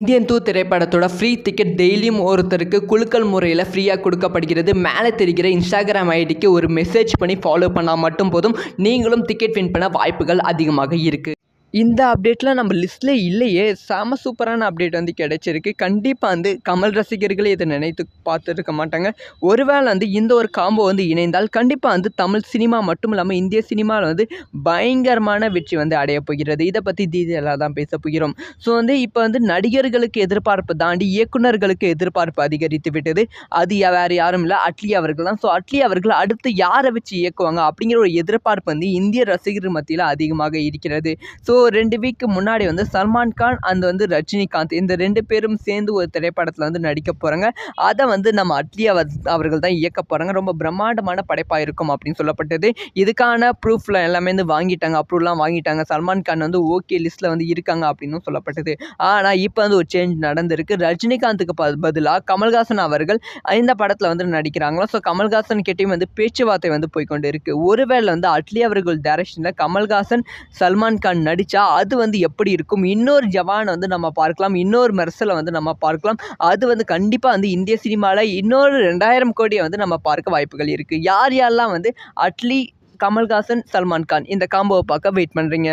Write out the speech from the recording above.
Indian two திரைப்படத்தோட free ticket டெய்லியும் ஒருத்தருக்கு குலுக்கல் முறையில் ஃப்ரீயாக கொடுக்கப்படுகிறது. மேலே தெரிகிற இன்ஸ்டாகிராம் ஐடிக்கு ஒரு மெசேஜ் பண்ணி ஃபாலோ பண்ணால் மட்டும் போதும். நீங்களும் டிக்கெட் வின் பண்ண வாய்ப்புகள் அதிகமாக இருக்குது இந்த அப்டேட்டில் நம்ம லிஸ்ட்டில் இல்லையே. செம சூப்பரான அப்டேட் வந்து கிடைச்சிருக்கு. கண்டிப்பாக வந்து கமல் ரசிகர்களே இதை நினைத்து பார்த்துருக்க மாட்டாங்க. ஒருவேளை வந்து இந்த ஒரு காம்போ வந்து இணைந்தால் கண்டிப்பாக வந்து தமிழ் சினிமா மட்டும் இல்லாமல் இந்திய சினிமாவில் வந்து பயங்கரமான வெற்றி வந்து அடைய போகிறது. இதை பற்றி டீட்டெயிலாக தான் பேச போகிறோம். ஸோ வந்து இப்போ வந்து நடிகர்களுக்கு எதிர்பார்ப்பு தாண்டி இயக்குனர்களுக்கு எதிர்பார்ப்பு அதிகரித்து விட்டது. அது வேறு யாரும் இல்லை. அட்லி அவர்கள் தான். ஸோ அட்லி அவர்கள் அடுத்து யாரை வச்சு இயக்குவாங்க அப்படிங்கிற ஒரு எதிர்பார்ப்பு வந்து இந்திய ரசிகர் மத்தியில் அதிகமாக இருக்கிறது. ஸோ ரெண்டு வீக்கு முன்னாடி வந்து சல்மான் கான் அந்த வந்து ரஜினிகாந்த் இந்த ரெண்டு பேரும் சேர்ந்து ஒரு திரைப்படத்தில் வந்து நடிக்க போகிறாங்க அதை வந்து நம்ம அட்லி அவர்கள் தான் இயக்க போகிறாங்க ரொம்ப பிரம்மாண்டமான படைப்பாக இருக்கும் அப்படின்னு சொல்லப்பட்டது. இதுக்கான ப்ரூஃப்லாம் எல்லாமே வந்து வாங்கிட்டாங்க. அப்ரூவ்லாம் வாங்கிட்டாங்க. சல்மான் கான் வந்து ஓகே லிஸ்ட்டில் வந்து இருக்காங்க அப்படின்னு சொல்லப்பட்டது. ஆனால் இப்போ வந்து ஒரு சேஞ்ச் நடந்திருக்கு. ரஜினிகாந்துக்கு ப பதிலாக கமல்ஹாசன் அவர்கள் இந்த படத்தில் வந்து நடிக்கிறாங்களா? ஸோ கமல்ஹாசன் கிட்டேயும் வந்து பேச்சுவார்த்தை வந்து போய்க்கொண்டு இருக்குது ஒருவேளை வந்து அட்லி அவர்கள் டைரக்ஷனில் கமல்ஹாசன் சல்மான் கான் வந்துச்சா அது வந்து எப்படி இருக்கும்? இன்னொரு ஜவான் வந்து நம்ம பார்க்கலாம். இன்னொரு மெர்சலை வந்து நம்ம பார்க்கலாம். அது வந்து கண்டிப்பாக வந்து இந்திய சினிமாவில் இன்னொரு ரெண்டாயிரம் கோடியை வந்து நம்ம பார்க்க வாய்ப்புகள் இருக்குது யார் யாரெல்லாம் வந்து அட்லி கமல்ஹாசன் சல்மான் கான் இந்த காம்போவை பார்க்க வெயிட் பண்ணுறீங்க